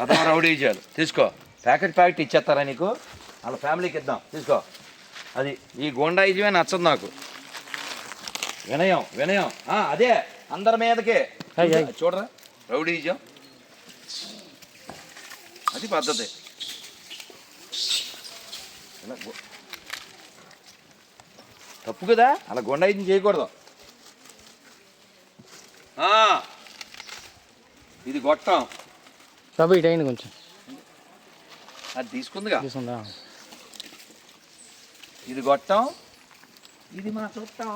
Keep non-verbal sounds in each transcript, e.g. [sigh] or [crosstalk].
అతను రౌడీ ఇచ్చారు తీసుకో. ప్యాకెట్ ప్యాకెట్ ఇచ్చేస్తారా నీకు? వాళ్ళ ఫ్యామిలీకి ఇద్దాం. తీసుకో. అది ఈ గోండా ఇజమే నచ్చదు నాకు. వినయం వినయం. ఆ, అదే అందరి మీదకే. చూడరా రౌడీ ఇజం అది పద్ధతి. తప్పు కదా? అలా గొండ ఇజం చేయకూడదు. ఇది గొట్టం. బాబు ఇటు అయింది కొంచెం. అది తీసుకుందిగా? తీసుకుందా? ఇది గొట్టం ఇది మా చుట్టం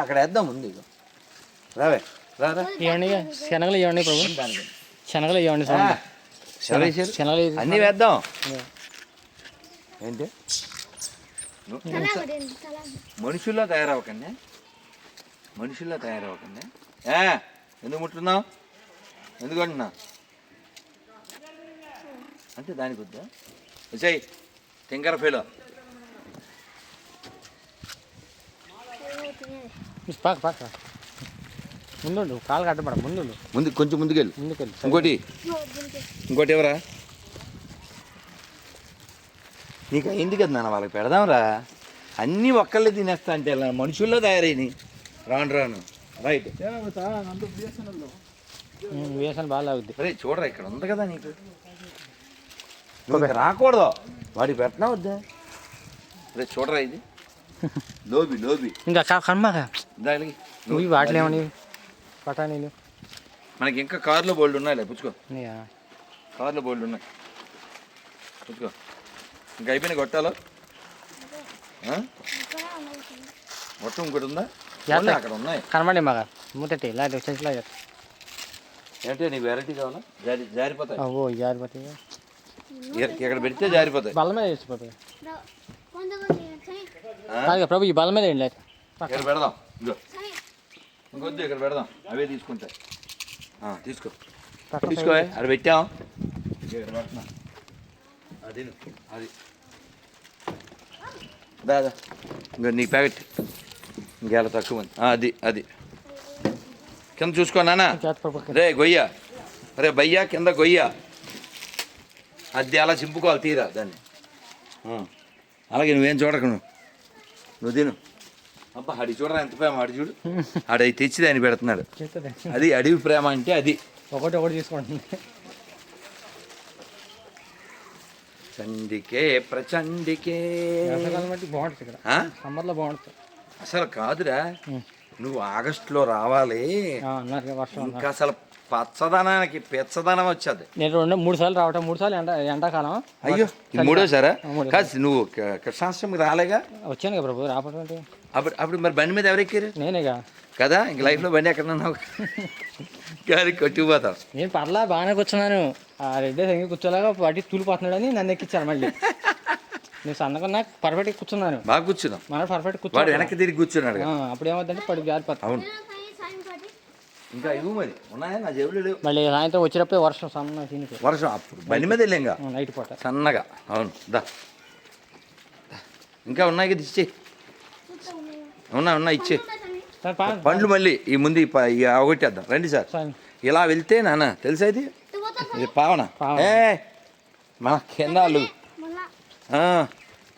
అక్కడ వేద్దాం ముందు. రావే ఇవ్వండి ఇక. శనగలు ఇవ్వండి ప్రభు. శనగలు ఇవ్వండి శనగలు అన్నీ వేద్దాం. ఏంటి? మనుషుల్లో తయారవకండి మనుషుల్లో తయారవకండి ఏ ఎందుకు ముట్టున్నావు? ఎందుకు అంటున్నా అంటే దానికి వద్దా? విజయ్ తింకర ఫీలో. పాక పాక ముందుండు కాలు కట్టబడ ముందుండు. ముందు కొంచెం ముందుకెళ్ళి. ముందుకెళ్ళి ఇంకోటి. ఇంకోటి ఎవరా? నీకు అయింది కదా నాన్న వాళ్ళకి పెడదాంరా. అన్నీ ఒక్కళ్ళే తినేస్తా అంటే మనుషుల్లో తయారైనవి రాను రాను. రైట్. వేసాను బాగా అవుద్ది రే చూడరా ఇక్కడ ఉంది కదా నీకు. రాకూడదు. వాడికి పెట్టినా వద్దా? రే చూడరా ఇది. [laughs] లోబి లోబి. ఇంకా కా- కర్మక దానికి నువ్వు వాటిలో ఏమని? పటానీలు. మనకి ఇంకా కార్లో బోల్డ్ ఉన్నాయి పుచ్చుకో? కార్లో బోల్డ్ ఉన్నాయి. పుచ్చుకో. ఇంకా అయిపోయిన కొట్టాలో? మొత్తం ఇంకోటి ఉందా? ఉన్నాయి, అక్కడ ఉన్నాయి కనబడి మగ మూతట్టి ఇలాంటి వచ్చేసి ఏంటంటే నీకు వెరైటీ కావాలా జారి జారిపోతాయి ఓ జారిపోతే ఇక- ఇక్కడ పెడితే జారిపోతాయి బల్ల మీద వేసిపోతాయి? కాదు ప్రభు ఈ బల్ల మీద ఏంటి ఇక్కడ పెడదాం ఇగో ఇంకొద్దు ఇక్కడ పెడదాం అవే తీసుకుంటాయి ఆ, తీసుకో తీసుకో అక్కడ పెట్టాం ఇక్కడ పెడుతున్నా. అది నువ్వు, అది దాదా ఇంకో నీ ప్యాకెట్ ఇంకేలా తక్కువ ఉంది అది అది. కింద చూసుకో ప్రభు రే గొయ్య. రే బయ్యా కింద గొయ్య. అది అలా చింపుకోవాలి తీరా దాన్ని. అలాగే నువ్వేం చూడకు నువ్వు. నువ్వు తిను. అబ్బా అడి చూడరా ఎంత ప్రేమ అడి చూడు. ఆడవి తెచ్చి దాన్ని పెడుతున్నాడు. అది అడవి ప్రేమ అంటే అది. ఒకటి ఒకటి తీసుకుంటుంది చండికే ప్రచండికే. బాగుంటుంది ఇక్కడ? సమ్మర్లో బాగుంటుంది. అసలు కాదురా. నువ్వు ఆగస్టులో రావాలి. ఇంకా అసలు పచ్చదనానికి పెచ్చదనం వచ్చేది. నేను రెండు మూడు సార్లు రావటం మూడు సార్లు ఎండ ఎండాకాలం. అయ్యో మూడోసారా. కాదు నువ్వు కృష్ణాష్టమికి రాలేగా? వచ్చాను కదా ప్రభు రావటం అప్పుడు అప్పుడు మరి బండి మీద ఎవరెక్కారు? నేనేగా. కదా ఇంక లైఫ్లో బండి ఎక్కడ ఉన్నావు గాలి కొట్టిపోతావు నేను పర్లా బాగానే కూర్చున్నాను. ఆ రెడ్డి సంగి కూర్చోలాగా వాటి తూలిపోతున్నాడని నన్ను ఎక్కించారు మళ్ళీ. నేను సన్నగా నాకు పర్ఫెక్ట్ కూర్చున్నాను. బాగా కూర్చున్నావు. మన పర్ఫెక్ట్ వాడు కూర్చోడు వెనక్కి తిరిగి కూర్చున్నాడు ఆ, అప్పుడు ఏమవుతుందంటే పడుకు జారిపోతాం అవును. ఇంకా ఇవ్వు మరి. ఉన్నాయా? నా జేబులో లేవు. మళ్ళీ సాయంత్రం వచ్చేటప్పుడే వర్షం సన్న దీనికి వర్షం అప్పుడు బండి మీద వెళ్ళాంగా నైట్ పూట. సన్నగా. అవును. దా. ఇంకా ఉన్నాయి కదా ఇచ్చే. ఉన్నా ఉన్నా ఇచ్చే. పండ్లు మళ్ళీ ఈ ముందు అవగొట్టేద్దాం రండి సార్. ఇలా వెళ్తే నాన్న తెలుసా ఇది? ఇది పావన. ఏ మన కింద వాళ్ళు ఆ,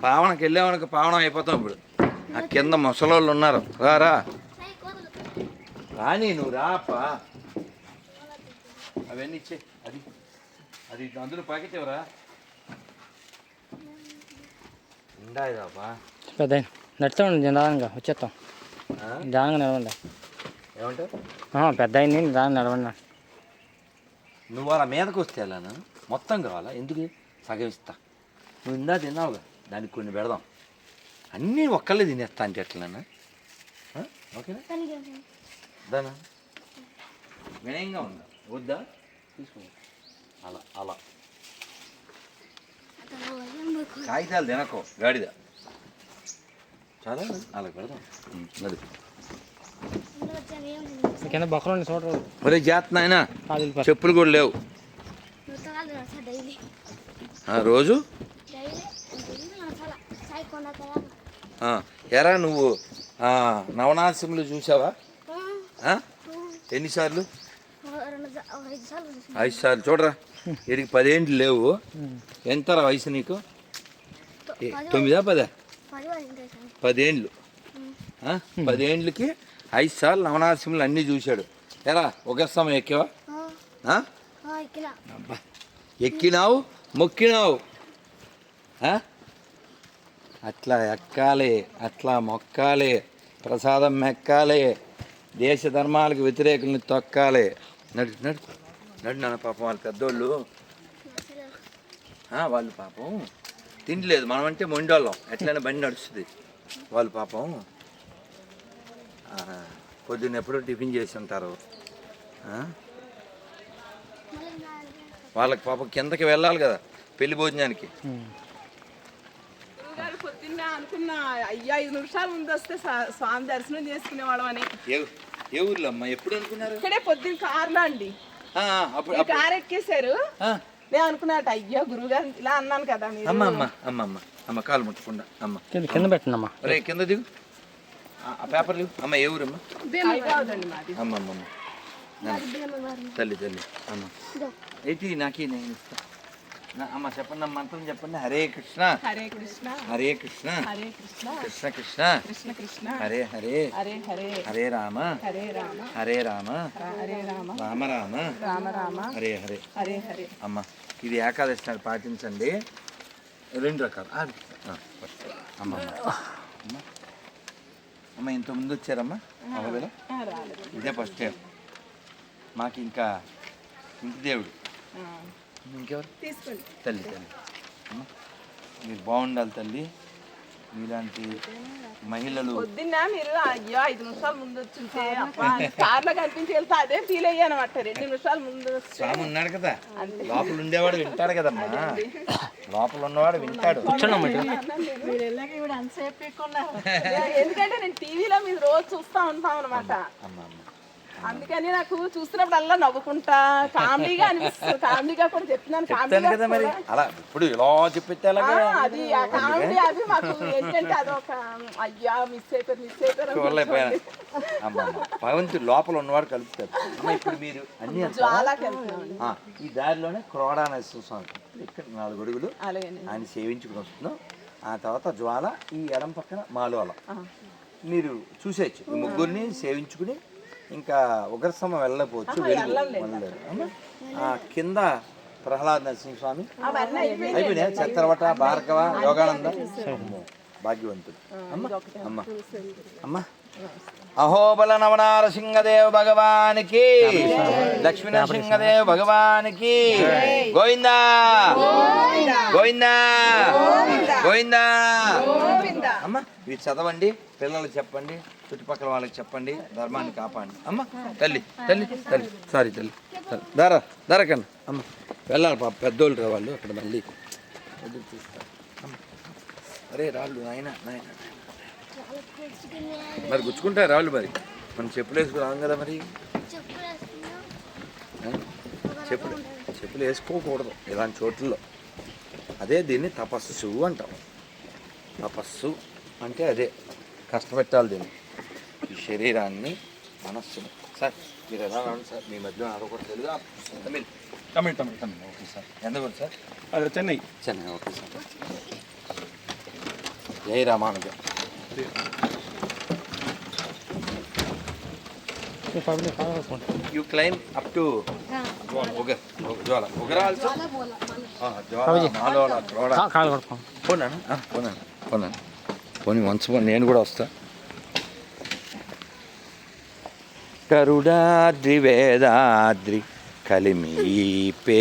పావనకి వెళ్ళామనుకో పావనం అయిపోతాం ఇప్పుడు. ఆ కింద ముసలోళ్ళు ఉన్నారు. రా రా. రాని నువ్వు రాపా. అవన్నీ ఇచ్చే అది అది అందులో ప్యాకెట్ ఎవరా ఉండాయి రాపా. పెద్ద నడుస్తాం నిదానంగా వచ్చేస్తాం? నిదానంగా నడవండి. ఏమంటావు? పెద్ద అయింది నిదానంగా నడవండి. నువ్వు అలా మీదకి వస్తే వెళ్ళాను మొత్తం కావాలా? ఎందుకు? సగం ఇస్తా. నువ్వు ఇందా తిన్నావుగా దానికి కొన్ని పెడదాం. అన్నీ ఒక్కళ్ళే తినేస్తా అంటే ఎట్లన్నా? ఆ? ఓకేనా? దానా? వినయంగా ఉందా? వద్దా? తీసుకో. అలా అలా. కాగితాలు తినకో గాడిద. చాలా అలా పెడదాం. అది. కింద బొక్కలు ఉండి చూడరు. ఒరే జాత్ నాయనా. చెప్పులు కూడా లేవు. ఆ, రోజు? ఎరా నువ్వు నవనాశములు చూసావా? ఎన్నిసార్లు? ఐదు సార్లు చూడరా వీడికి పదేంట్లు లేవు. ఎంత వయసు నీకు? తొమ్మిదా పదా. పదేండ్లు? పదేండ్లకి ఐదు సార్లు నవనాశములు అన్నీ చూశాడు. ఎరా ఒక సమయం ఎక్కావా? ఎక్కినావు మొక్కినావు? అట్లా ఎక్కాలి అట్లా మొక్కాలి ప్రసాదం మెక్కాలి దేశ ధర్మాలకు వ్యతిరేకుల్ని తొక్కాలి. నడు నడు నడు నాన్న పాపం వాళ్ళు పెద్దోళ్ళు. వాళ్ళు పాపం. తిండిలేదు మనం అంటే మొండోళ్ళం. ఎట్లయినా బండి నడుస్తుంది. వాళ్ళు పాపం. పొద్దున్న ఎప్పుడో టిఫిన్ చేసి ఉంటారు. వాళ్ళకి పాపం కిందకి వెళ్ళాలి కదా పెళ్ళి భోజనానికి. గురువుగారు పొద్దున్న అనుకున్నా అయ్యా ఐదు నిమిషాల ముందు వస్తే స్వా- స్వామి దర్శనం చేసుకునేవాళ్ళం అని. ఏ ఊర్లో అమ్మా? ఎప్పుడు అనుకున్నారు? ఇక్కడే పొద్దున్న కార్లో అండి. కార్ ఎక్కేశారు ఆ, నేను అనుకున్నట్టు అయ్యో గురువుగారు ఇలా అన్నాను కదా అమ్మ అమ్మ అమ్మ అమ్మ అమ్మ కాలు ముట్టకుండా అమ్మ. కింద కింద పెట్టండి అమ్మా రే కింద దిగు. ఆ, పేపర్ లేవు అమ్మ ఏ ఊరమ్మా? అమ్మ అమ్మ అమ్మ. తల్లి తల్లి అమ్మ. ఇదో. ఏంటి నాకే నేను ఇస్తా? నా- అమ్మ చెప్పండి అమ్మ మంత్రం చెప్పండి. హరే కృష్ణ. హరే కృష్ణ. హరే కృష్ణ. హరే కృష్ణ. కృష్ణ కృష్ణ. కృష్ణ కృష్ణ. హరే హరే. హరే హరే. హరే రామ. హరే రామ. హరే రామ. హరే రామ. రామ రామ. రామ రామ. హరే హరే. హరే హరే. అమ్మ ఇది ఏకాదశి నాడు పాటించండి. రెండు రకాలు. అమ్మ అమ్మ. అమ్మ ఇంత ముందు వచ్చారమ్మా? ఇదే ఫస్ట్ టైం మాకు ఇంకా ఇంటి దేవుడు. ఇంకెవరు? తీసుకోండి. తల్లి తల్లి. మీరు బాగుండాలి తల్లి. మీలాంటి మహిళలు పొద్దున్న మీరు అయ్యో ఐదు నిమిషాల ముందు వచ్చింటే కార్లో కనిపించి వెళ్తే అదే ఫీల్ అయ్యాను అనమాట రెండు నిమిషాల ముందు స్వామి ఉన్నాడు కదా. లోపల ఉండేవాడు వింటాడు కదమ్మా. లోపల ఉన్నవాడు వింటాడు. మీరు వెళ్ళాక ఇప్పుడు అంతసేపు ఎక్కున్నారు ఎందుకంటే నేను టీవీలో మీరు రోజు చూస్తా ఉంటాం అనమాట అమ్మ అమ్మ. అందుకని నాకు చూస్తున్నప్పుడు అలా నవ్వుకుంటా కామెడీగా అనిపిస్తుంది. కామెడీగా కూడా చెప్తున్నాను చెప్తాను కదా మరి. అలా ఇప్పుడు ఇలా చెప్పితే అది ఆ కామెడీ అది మాకు ఏంటంటే అదొక అయ్యా మిస్ అయిపోయారు మిస్ అయిపోయారు భగవంతుడు లోపల ఉన్నవాడు కలుపుతాడు. అమ్మ ఇప్పుడు మీరు అన్ని ఈ దారిలోనే క్రోడా స్వామి. ఇక్కడ నాలుగు అడుగులు. ఆయన సేవించుకుని వస్తున్నాం ఆ తర్వాత జ్వాల ఈ ఎడం పక్కన మాలోల. మీరు చూసేయచ్చు. ముగ్గురిని సేవించుకుని ఇంకా ఉగ్రసమ వెళ్ళకపోవచ్చు? ఆ కింద ప్రహ్లాద్ నరసింహస్వామి. అయిపోయినాయి. చక్రవట భార్గవ యోగానంద. భాగ్యవంతుడు అమ్మ అమ్మ అమ్మ అహోబల నవనారసింహదేవ్ భగవానికి లక్ష్మీ నరసింహదేవ్ భగవానికి గోవిందా గోవిందా గోవిందా అమ్మ ఇవి చదవండి పిల్లలకు చెప్పండి చుట్టుపక్కల వాళ్ళకి చెప్పండి ధర్మాన్ని కాపాడండి. అమ్మ తల్లి తల్లి తల్లి. సారీ తల్లి తల్లి. దారా దారకండి అమ్మ వెళ్ళాలి పాప పెద్దోళ్ళు రా వాళ్ళు అక్కడ మళ్ళీ. ఎదురు చూస్తారు అరే రాళ్ళు నాయన నాయన మరి గుచ్చుకుంటాయి రాళ్ళు మరి. మనం చెప్పులు వేసుకు రాం కదా మరి. చెప్పులు? చెప్పులు వేసుకోకూడదు. ఇలాంటి చోట్లలో. అదే దీన్ని తపస్సు అంటాం. తపస్సు అంటే అదే. కష్టపెట్టాలి దీన్ని. ఈ శరీరాన్ని మనస్సుని. సార్ మీరు ఎలా రాండి సార్? మీ మధ్యలో ఆడకూడదు తెలుగు తమిళ్ తమిళ్ తమిళ్ తమిళ్ ఓకే సార్. ఎంత సార్? అది చెన్నై. Chennai okay sir. జై Ramanuja. You claim up to జ్వాల ఉగర ఆల్సో పోనాను పోనాను పోనాను పోనీ వన్స్ నేను కూడా వస్తా కరుడాద్రి వేదాద్రి కలిమి పే